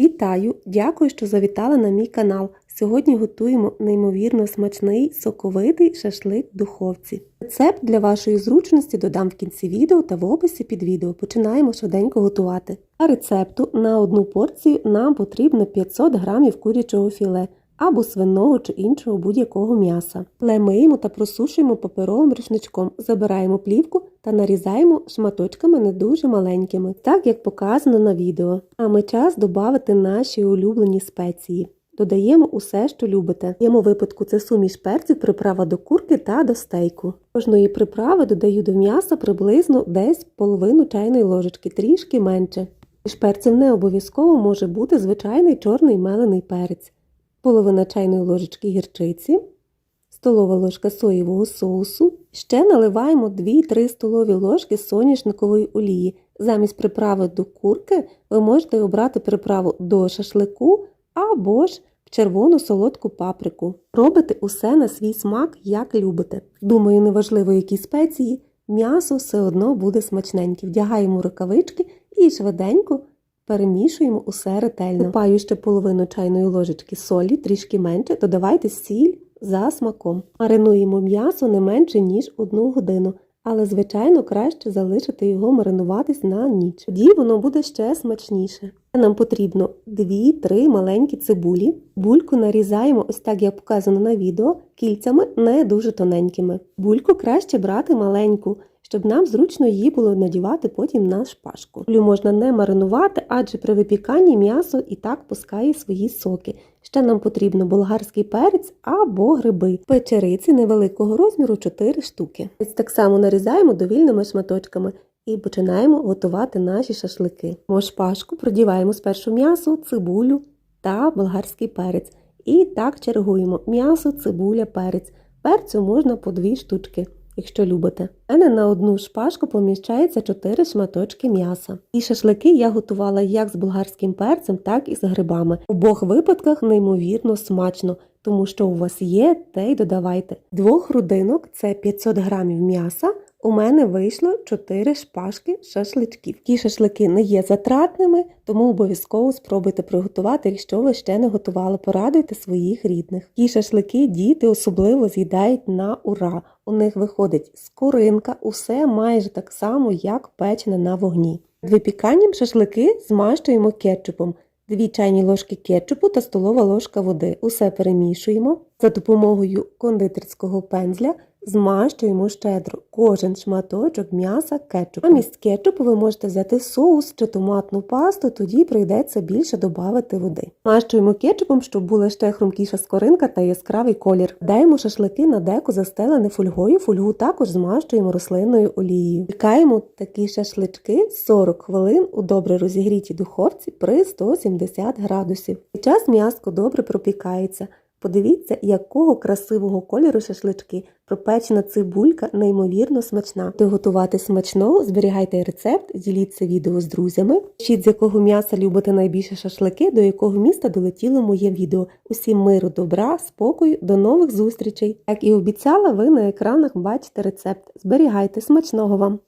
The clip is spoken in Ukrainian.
Вітаю! Дякую, що завітали на мій канал. Сьогодні готуємо неймовірно смачний соковитий шашлик в духовці. Рецепт для вашої зручності додам в кінці відео та в описі під відео. Починаємо швиденько готувати. Для рецепту на одну порцію нам потрібно 500 г курячого філе або свиного чи іншого будь-якого м'яса. Але миємо та просушуємо паперовим рушничком, забираємо плівку та нарізаємо шматочками не дуже маленькими, так як показано на відео. Саме час додати наші улюблені спеції. Додаємо усе, що любите. В моєму випадку це суміш перців, приправа до курки та до стейку. Кожної приправи додаю до м'яса приблизно десь половину чайної ложечки, трішки менше. Між перців не обов'язково може бути звичайний чорний мелений перець, половина чайної ложечки гірчиці, столова ложка соєвого соусу. Ще наливаємо 2-3 столові ложки соняшникової олії. Замість приправи до курки ви можете обрати приправу до шашлику або ж червону солодку паприку. Робите усе на свій смак, як любите. Думаю, неважливо, які спеції, м'ясо все одно буде смачненьке. Вдягаємо рукавички і швиденько перемішуємо усе ретельно. Купаю ще половину чайної ложечки солі, трішки менше, додавайте сіль за смаком. Маринуємо м'ясо не менше, ніж одну годину. Але, звичайно, краще залишити його маринуватись на ніч. Тоді воно буде ще смачніше. Нам потрібно 2-3 маленькі цибулі. Бульку нарізаємо, ось так як показано на відео, кільцями не дуже тоненькими. Бульку краще брати маленьку, щоб нам зручно її було надівати потім на шпажку. Цибулю можна не маринувати, адже при випіканні м'ясо і так пускає свої соки. Ще нам потрібно болгарський перець або гриби. Печериці невеликого розміру 4 штуки. Ось так само нарізаємо довільними шматочками і починаємо готувати наші шашлики. В шпажку продіваємо спершу м'ясо, цибулю та болгарський перець. І так чергуємо м'ясо, цибуля, перець. Перцю можна по 2 штучки. Якщо любите. У мене на одну шпажку поміщається 4 шматочки м'яса. І шашлики я готувала як з болгарським перцем, так і з грибами. У обох випадках неймовірно смачно, тому що у вас є, те й додавайте. Двох грудинок це 500 грамів м'яса. У мене вийшло 4 шпажки шашличків. Ті шашлики не є затратними, тому обов'язково спробуйте приготувати, якщо ви ще не готували, порадуйте своїх рідних. Ті шашлики діти особливо з'їдають на ура. У них виходить скоринка, усе майже так само, як печене на вогні. Випіканням шашлики змащуємо кетчупом. 2 чайні ложки кетчупу та столова ложка води. Усе перемішуємо. За допомогою кондитерського пензля змащуємо щедро кожен шматочок м'яса кетчупом. Замість кетчупу ви можете взяти соус чи томатну пасту, тоді прийдеться більше додати води. Змащуємо кетчупом, щоб була ще хрумкіша скоринка та яскравий колір. Даємо шашлики на деко застелене фольгою, фольгу також змащуємо рослинною олією. Пікаємо такі шашлички 40 хвилин у добре розігрітій духовці при 170 градусів. Під час м'яско добре пропікається. Подивіться, якого красивого кольору шашлички. Пропечена цибулька неймовірно смачна. Ти готувати смачно, зберігайте рецепт, діліться відео з друзями. Пишіть, з якого м'яса любите найбільше шашлики, до якого міста долетіло моє відео. Усім миру, добра, спокою, до нових зустрічей. Як і обіцяла, ви на екранах бачите рецепт. Зберігайте смачного вам!